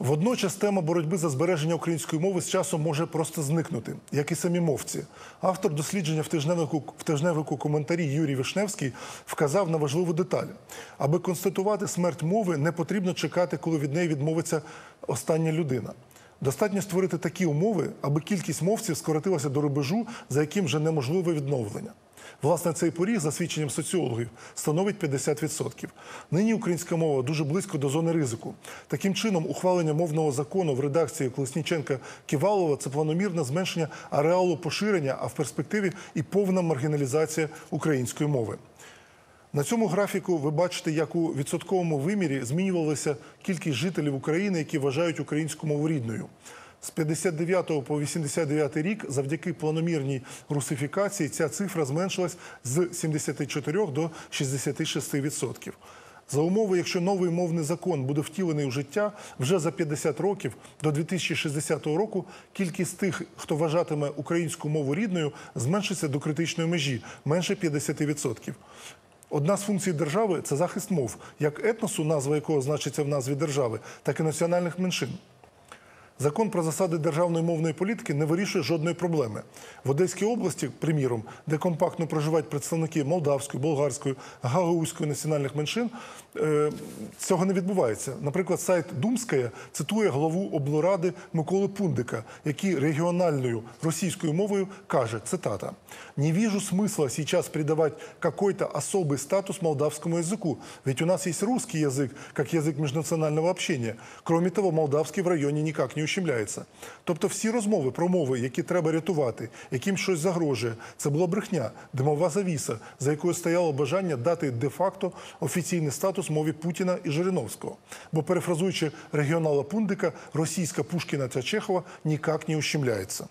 Водночас тема боротьби за збереження української мови з часом може просто зникнути, як і самі мовці. Автор дослідження в тижневику, в тижневику коментарі Юрій Вишневський вказав на важливу деталь. Аби констатувати смерть мови, не потрібно чекати, коли від неї відмовиться остання людина. Достатньо створити такі умови, аби кількість мовців скоротилася до рубежу, за яким вже неможливе відновлення. Власне, цей поріг, за свідченням соціологів, становить 50%. Нині українська мова дуже близько до зони ризику. Таким чином, ухвалення мовного закону в редакції Колесніченка Ківалова це планомірне зменшення ареалу поширення, а в перспективі і повна маргіналізація української мови. На цьому графіку ви бачите, як у відсотковому вимірі змінювалася кількість жителів України, які вважають українську мову рідною. З 59 по 89 рік, завдяки планомірній русифікації, ця цифра зменшилась з 74 до 66%. За умови, якщо новий мовний закон буде втілений у життя, вже за 50 років до 2060 року кількість тих, хто вважатиме українську мову рідною, зменшиться до критичної межі менше 50%. Одна з функцій держави це захист мов, як етносу, назва якого значиться в назві держави, так і національних меншин. Закон про засади державної мовної політики не вирішує жодної проблеми. В Одеській області, приміром, де компактно проживають представники молдавської, болгарської, гагаузької національних меншин, е, цього не відбувається. Наприклад, сайт Думська цитує главу облради Миколи Пундика, який регіональною російською мовою каже: цитата: «Не вижу смысла сейчас придавать какой-то особый статус молдавскому языку, ведь у нас есть русский язык, как язык межнационального общения. Кроме того, молдавський в районі ніяк не ущемляється. Тобто всі розмови про мови, які треба рятувати, яким щось загрожує, це була брехня, димова завіса, за якою стояло бажання дати де-факто офіційний статус мові Путіна і Жириновського. Бо, перефразуючи регіонала Пундика, російська Пушкіна та Чехова ніяк не ущемляється.